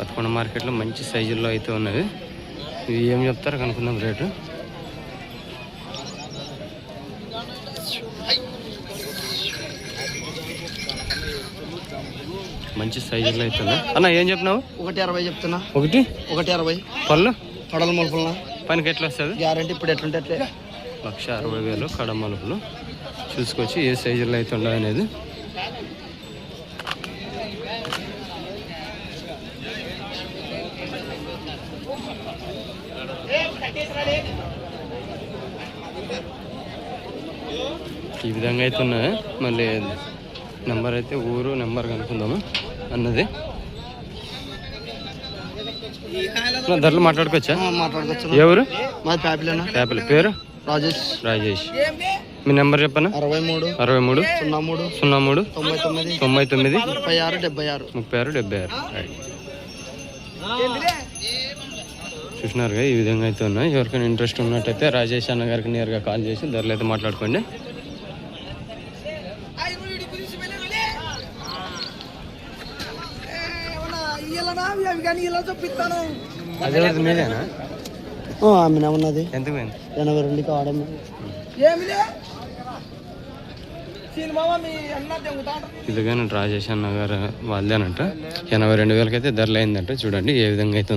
పదకొండ మార్కెట్లో మంచి సైజుల్లో అయితే ఉన్నవి. ఇవి ఏం చెప్తారో కనుక్కుందాం రేటు. మంచి సైజుల్లో అయితే ఉన్నాయి. అన్న ఏం చెప్పినావు? ఒకటి అరవై చెప్తున్నా. ఒకటి? ఒకటి అరవై. పళ్ళు? పడల మొలపలనా? పనికి ఎట్లా వస్తుంది? గ్యారంటీ ఇప్పుడు ఎట్లుంటే అట్లే. లక్ష అరవై వేలు కడమలుపులు చూసుకొచ్చి ఏ సైజులో అయితే ఉండవు అనేది ఈ విధంగా అయితే ఉన్నాయి మళ్ళీ నెంబర్ అయితే ఊరు నెంబర్ కనుక్కుందాము? అన్నది. ధరలు మాట్లాడుకోవచ్చా మాట్లాడుకోవచ్చు ఎవరు? మాది ప్యాపిలేనా యాపిల్ పేరు? రాజేష్. రాజేష్. మీ నెంబర్ చెప్పనా? అరవై మూడు అరవై మూడు సున్నా మూడు సున్నా మూడు తొంభై తొమ్మిది తొంభై తొమ్మిది ముప్పై ఆరు డెబ్బై ఆరు. ముప్పై ఆరు డెబ్బై ఆరు. చూసినారుగా ఈ విధంగా అయితే ఉన్నాయి. ఎవరికైనా ఇంట్రెస్ట్ ఉన్నట్టయితే రాజేష్ అన్న గారికి నేరుగా కాల్ చేసి ధరలు అయితే మాట్లాడుకోండి. అదే మీదేనా? ఆమె ఉన్నది. ఎంత పోయింది? ఎనభై రెండుకి ఆడమ్మ గారు వాళ్ళదేనంట ఎనభై రెండు వేలకి అయితే ధరలు అయిందంట. చూడండి ఏ విధంగా అయితే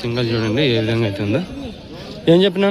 సింగల్ చూడండి ఏ విధంగా అవుతుందో. ఏం చెప్పినా